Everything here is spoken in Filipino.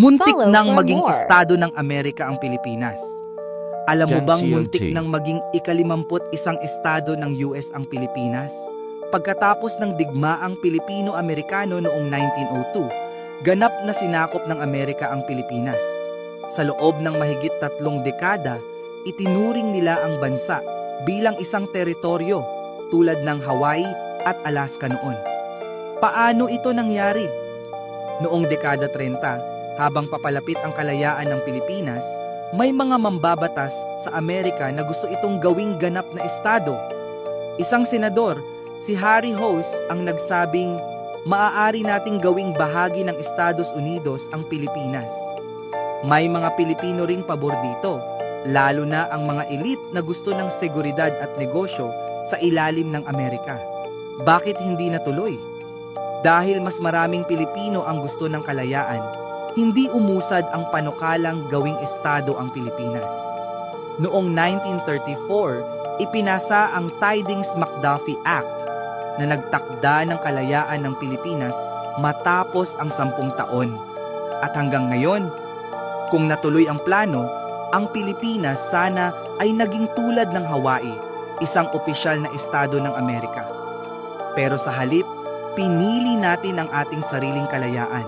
Muntik Follow nang for maging more. estado ng Amerika ang Pilipinas. Alam mo bang COT. muntik nang maging ikalimamput isang estado ng US ang Pilipinas? Pagkatapos ng digmaang Pilipino-Amerikano noong 1902, ganap na sinakop ng Amerika ang Pilipinas. Sa loob ng mahigit tatlong dekada, itinuring nila ang bansa bilang isang teritoryo tulad ng Hawaii at Alaska noon. Paano ito nangyari? Noong dekada 30, habang papalapit ang kalayaan ng Pilipinas, may mga mambabatas sa Amerika na gusto itong gawing ganap na estado. Isang senador, si Harry Hose, ang nagsabing, maaari nating gawing bahagi ng Estados Unidos ang Pilipinas. May mga Pilipino ring pabor dito, lalo na ang mga elite na gusto ng seguridad at negosyo sa ilalim ng Amerika. Bakit hindi natuloy? Dahil mas maraming Pilipino ang gusto ng kalayaan, hindi umusad ang panukalang gawing estado ang Pilipinas. Noong 1934, ipinasa ang Tidings-McDuffie Act na nagtakda ng kalayaan ng Pilipinas matapos ang sampung taon. At hanggang ngayon, kung natuloy ang plano, ang Pilipinas sana ay naging tulad ng Hawaii, isang opisyal na estado ng Amerika. Pero sa halip, pinili natin ang ating sariling kalayaan.